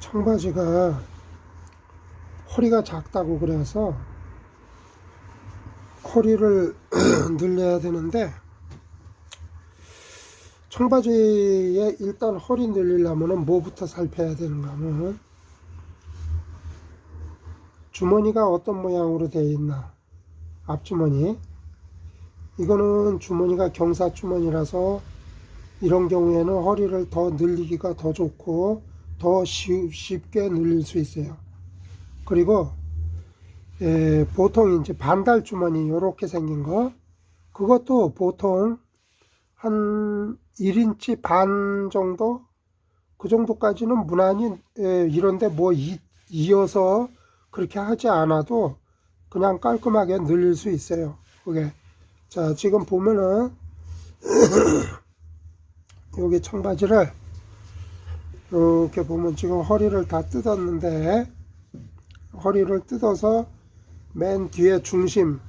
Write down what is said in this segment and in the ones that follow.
청바지가 허리가 작다고 그래서 허리를 늘려야 되는데 청바지에 일단 허리 늘리려면 뭐부터 살펴야 되는가 하면 주머니가 어떤 모양으로 되어 있나 앞주머니. 이거는 주머니가 경사 주머니라서 이런 경우에는 허리를 더 늘리기가 더 좋고 더 쉬- 쉽게 늘릴 수 있어요. 그리고 에, 보통 이제 반달 주머니 이렇게 생긴 거 그것도 보통 한 1인치 반 정도 그 정도까지는 무난히 에, 이런데 뭐 이, 이어서 그렇게 하지 않아도 그냥 깔끔하게 늘릴 수 있어요. 그게 자 지금 보면은 여기 청바지를 이렇게 보면 지금 허리를 다 뜯었는데 허리를 뜯어서 맨 뒤에 중심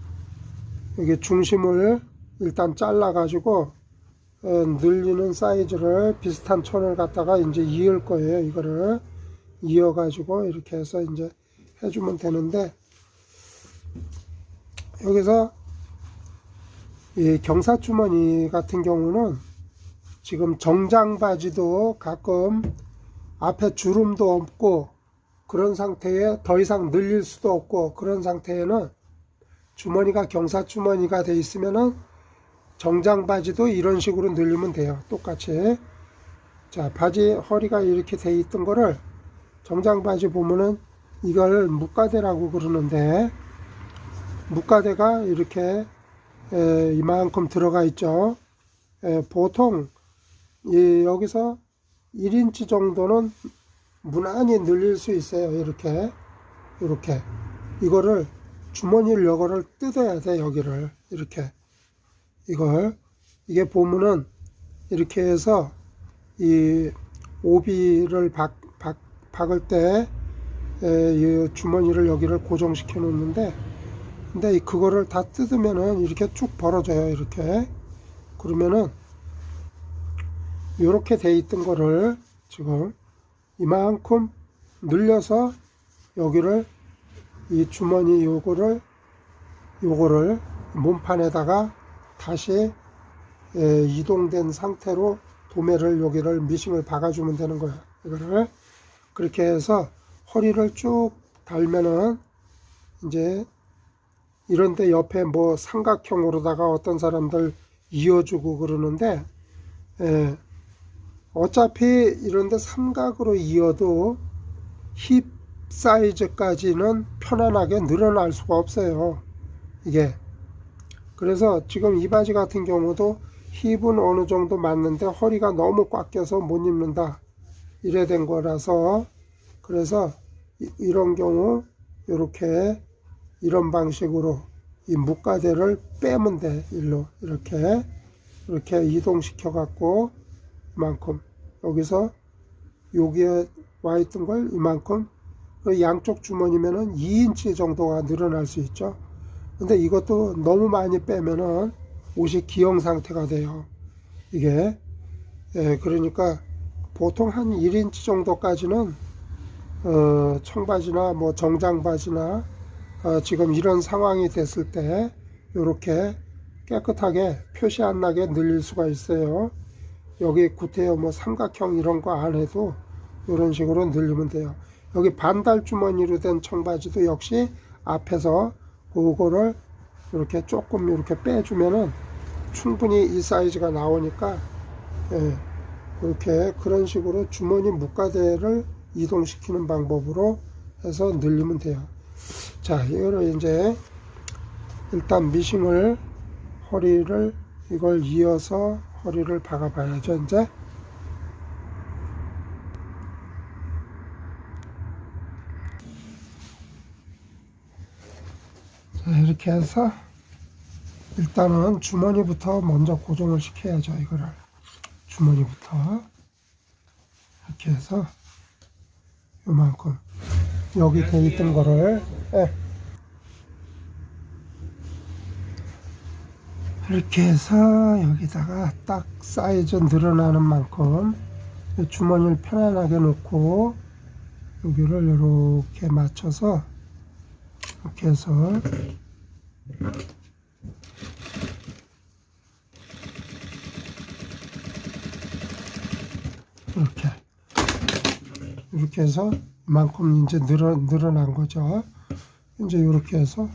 여기 중심을 일단 잘라 가지고 어, 늘리는 사이즈를 비슷한 천을 갖다가 이제 이을 거예요. 이거를 이어 가지고 이렇게 해서 이제 해주면 되는데 여기서 이 경사주머니 같은 경우는 지금 정장 바지도 가끔 앞에 주름도 없고 그런 상태에 더 이상 늘릴 수도 없고 그런 상태에는 주머니가 경사 주머니가 돼 있으면은 정장 바지도 이런 식으로 늘리면 돼요. 똑같이. 자, 바지 허리가 이렇게 돼 있던 거를 정장 바지 보면은 이걸 묵가대라고 그러는데 묵가대가 이렇게 에, 이만큼 들어가 있죠. 에, 보통 이 여기서 1인치 정도는 무난히 늘릴 수 있어요. 이렇게. 이렇게. 이거를 주머니를 요거를 뜯어야 돼 여기를. 이렇게. 이걸. 이게 보면은 이렇게 해서 이 오비를 박, 박, 박을 때 에, 이 주머니를 여기를 고정시켜 놓는데 근데 이 그거를 다 뜯으면은 이렇게 쭉 벌어져요 이렇게. 그러면은 이렇게 돼 있던 거를 지금 이만큼 늘려서 여기를 이 주머니 요거를 요거를 몸판에다가 다시 에, 이동된 상태로 도매를 여기를 미싱을 박아주면 되는 거야. 이거를 그렇게 해서 허리를 쭉 달면은 이제 이런데 옆에 뭐 삼각형으로다가 어떤 사람들 이어주고 그러는데 에, 어차피 이런데 삼각으로 이어도 힙 사이즈까지는 편안하게 늘어날 수가 없어요. 이게. 그래서 지금 이 바지 같은 경우도 힙은 어느 정도 맞는데 허리가 너무 꽉 껴서 못 입는다. 이래 된 거라서 그래서 이- 이런 경우 이렇게 이런 방식으로 이 묵가대를 빼면 돼. 일로 이렇게 이렇게 이동시켜 갖고 이 만큼 여기서 여기에 와 있던 걸 이만큼 그 양쪽 주머니면은 2인치 정도가 늘어날 수 있죠. 근데 이것도 너무 많이 빼면은 옷이 기형 상태가 돼요. 이게 예, 그러니까 보통 한 1인치 정도까지는 어, 청바지나 뭐 정장 바지나 어, 지금 이런 상황이 됐을 때 이렇게 깨끗하게 표시 안 나게 늘릴 수가 있어요. 여기 구태여 뭐 삼각형 이런 거 안 해도 이런 식으로 늘리면 돼요. 여기 반달 주머니로 된 청바지도 역시 앞에서 그거를 이렇게 조금 이렇게 빼주면은 충분히 이 사이즈가 나오니까 예, 이렇게 그런 식으로 주머니 묵가대를 이동시키는 방법으로 해서 늘리면 돼요. 자, 이거를 이제 일단 미싱을 허리를 이걸 이어서 허리를 박아 봐야죠, 이제. 자, 이렇게 해서 일단은 주머니부터 먼저 고정을 시켜야죠, 이거를. 주머니부터. 이렇게 해서 요만큼 여기 돼 있던 거를 예. 이렇게 해서 여기다가 딱 사이즈 늘어나는 만큼 이 주머니를 편안하게 놓고 여기를 이렇게 맞춰서 이렇게 해서 이렇게 이렇게 해서 이만큼 이제 늘어 늘어난 거죠. 이제 이렇게 해서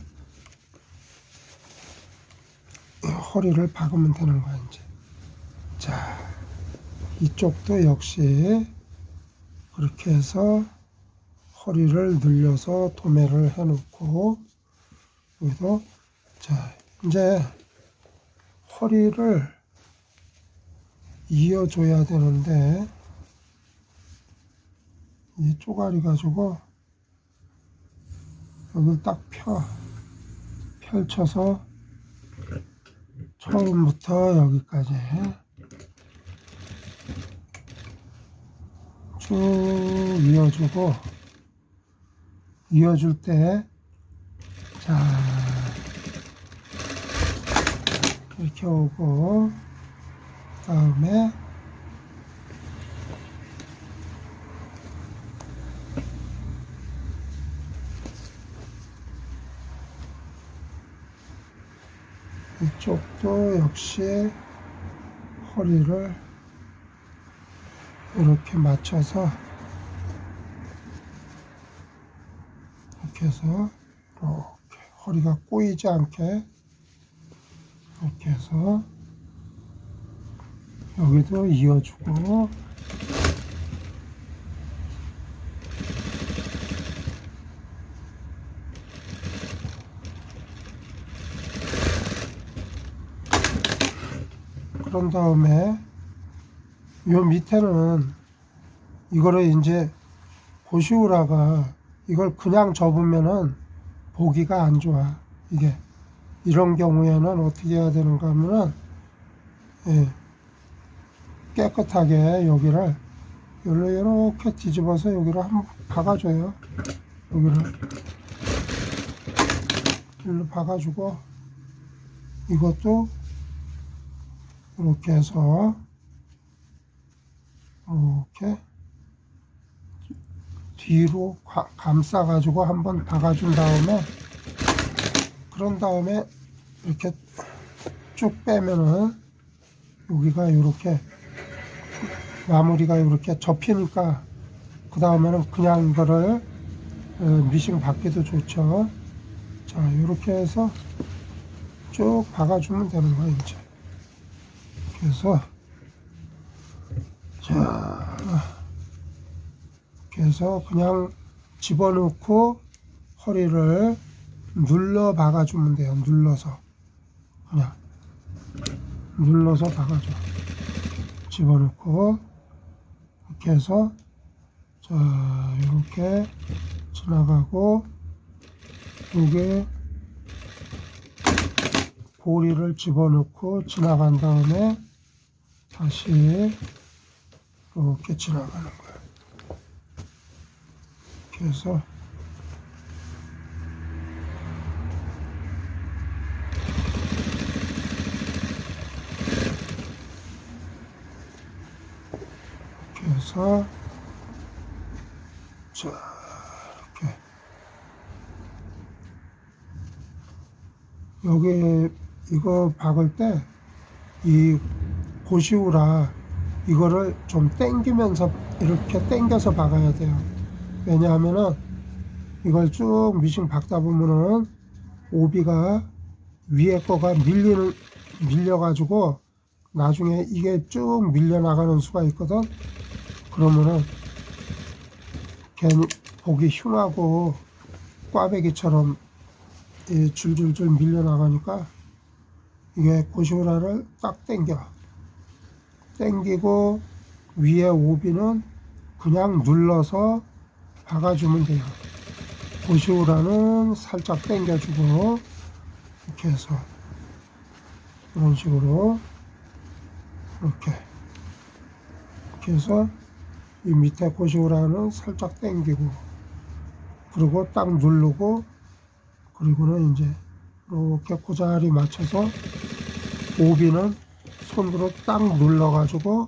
이 허리를 박으면 되는 거야 이제. 자 이쪽도 역시 그렇게 해서 허리를 늘려서 도매를 해놓고 여기도 자 이제 허리를 이어줘야 되는데 이 쪼가리 가지고 여기를 딱 펴 펼쳐서 처음부터 여기까지. 쭉 이어주고 이어줄 때 자 이렇게 오고 다음에 이쪽도 역시 허리를 이렇게 맞춰서 이렇게 해서 이렇게 허리가 꼬이지 않게 이렇게 해서 여기도 이어주고 그런 다음에 요 밑에는 이거를 이제 보시우라가 이걸 그냥 접으면은 보기가 안 좋아. 이게 이런 경우에는 어떻게 해야 되는가 하면은 예, 깨끗하게 여기를 여기를 이렇게 뒤집어서 여기를 한번 박아줘요. 여기를 일로 박아주고 이것도 이렇게 해서 이렇게 뒤로 가- 감싸 가지고 한번 박아준 다음에 그런 다음에 이렇게 쭉 빼면은 여기가 이렇게 마무리가 이렇게 접히니까 그 다음에는 그냥 이거를 어, 미싱 받기도 좋죠. 자 이렇게 해서 쭉 박아주면 되는 거예요 이제. 그래서 자 그래서 그냥 집어넣고 허리를 눌러 박아주면 돼요. 눌러서 그냥 눌러서 박아줘. 집어넣고 이렇게 해서 자 이렇게 지나가고 여기에 고리를 집어넣고 지나간 다음에 다시 이렇게 지나가는 거예요. 이렇게 해서 이렇게 해서 자 이렇게 여기 이거 박을 때이 고시우라 이거를 좀 당기면서 이렇게 당겨서 박아야 돼요. 왜냐하면은 이걸 쭉 미싱 박다 보면은 오비가 위에 거가 밀리는 밀려 가지고 나중에 이게 쭉 밀려 나가는 수가 있거든. 그러면은 괜히 보기 흉하고 꽈배기처럼 이 줄줄줄 밀려 나가니까 이게 고시우라를 딱 당겨 당기고 위에 오비는 그냥 눌러서 박아주면 돼요. 고시우라는 살짝 당겨주고 이렇게 해서 이런 식으로 이렇게 이렇게 해서 이 밑에 고시우라는 살짝 당기고 그리고 딱 누르고 그리고는 이제 이렇게 고자리 맞춰서 오비는 손으로 딱 눌러가지고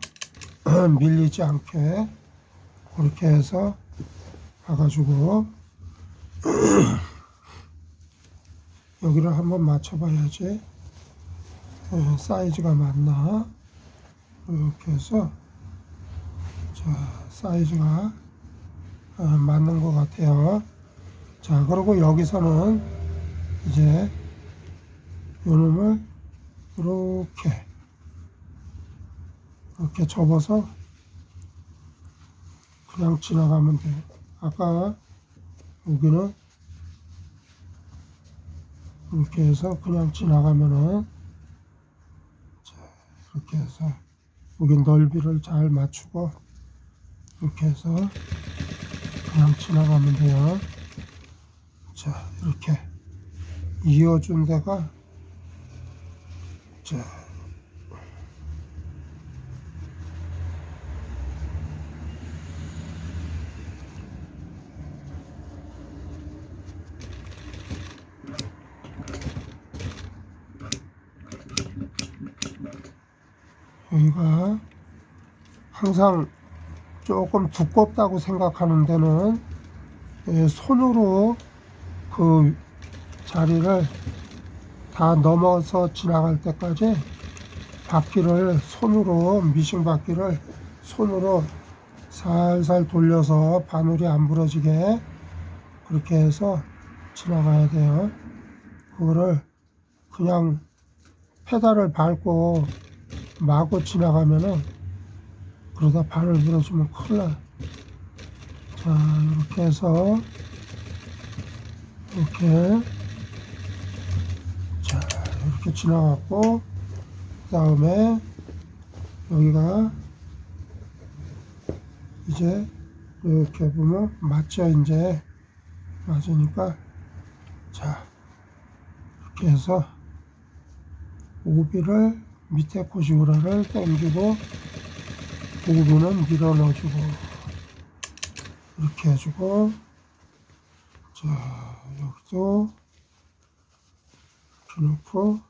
밀리지 않게 그렇게 해서 봐가지고 여기를 한번 맞춰봐야지. 어, 사이즈가 맞나? 이렇게 해서 자 사이즈가 어, 맞는 것 같아요. 자 그리고 여기서는 이제 요놈을 이렇게 이렇게 접어서 그냥 지나가면 돼요. 아까 여기는 이렇게 해서 그냥 지나가면은 자, 이렇게 해서 여기 넓이를 잘 맞추고 이렇게 해서 그냥 지나가면 돼요. 자, 이렇게 이어준 데가 자, 여기가 항상 조금 두껍다고 생각하는 데는 예, 손으로 그 자리를 다 넘어서 지나갈 때까지 바퀴를 손으로 미싱 바퀴를 손으로 살살 돌려서 바늘이 안 부러지게 그렇게 해서 지나가야 돼요. 그거를 그냥 페달을 밟고 마구 지나가면은 그러다 발을 부러지면 큰일 나. 자, 이렇게 해서 이렇게. 자, 이렇게 지나갔고 그 다음에 여기가 이제 이렇게 보면 맞죠 이제. 맞으니까. 자 이렇게 해서 오비를 밑에 고시우라를 당기고 오비는 밀어 넣어주고 이렇게 해주고 자 여기도 이렇게 놓고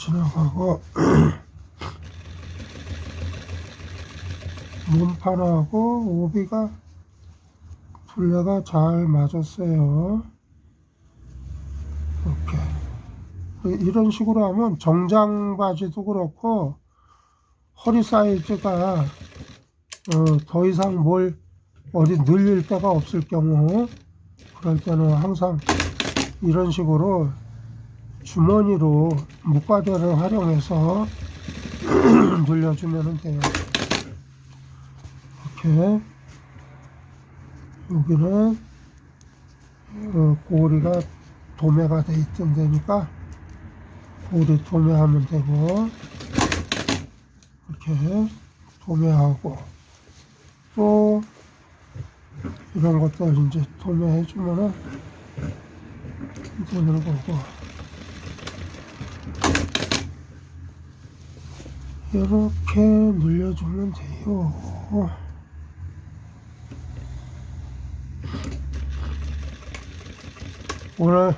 지나가고 몸판하고 오비가 둘레가 잘 맞았어요. 이렇게 이런 식으로 하면 정장 바지도 그렇고 허리 사이즈가 어, 더 이상 뭘 어디 늘릴 데가 없을 경우 그럴 때는 항상 이런 식으로 주머니로 목과대를 활용해서 눌려주면 돼요. 이렇게 여기는 어, 고리가 도매가 돼 있던 데니까 고리 도매하면 되고 이렇게 도매하고 또 이런 것들 이제 도매해 주면은 되는 거고 이렇게 눌려주면 돼요. 오늘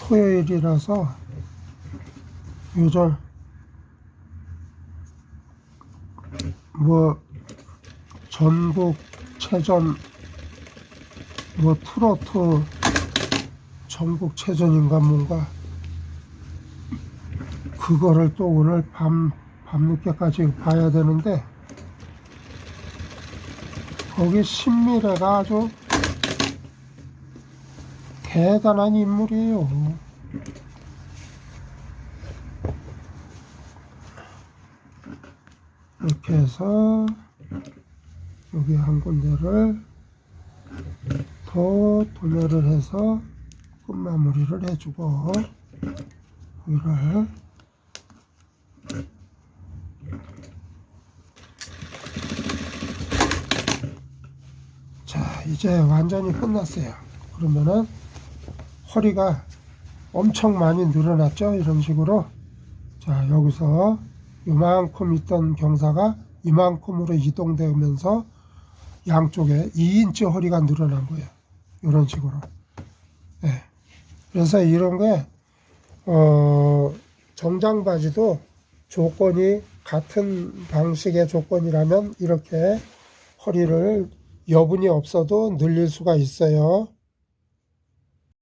토요일이라서 요즘 뭐 전국 체전 뭐 트로트 전국 체전인가 뭔가 그거를 또 오늘 밤 밤늦게까지 봐야 되는데 거기 신미래가 아주 대단한 인물이에요. 이렇게 해서 여기 한 군데를 더 도매를 해서 끝마무리를 해주고 여기를 자 이제 완전히 끝났어요. 그러면은 허리가 엄청 많이 늘어났죠? 이런 식으로. 자 여기서 이만큼 있던 경사가 이만큼으로 이동되면서 양쪽에 2인치 허리가 늘어난 거예요. 이런 식으로. 예. 그래서 이런 게 어, 정장 바지도 조건이 같은 방식의 조건이라면 이렇게 허리를 여분이 없어도 늘릴 수가 있어요.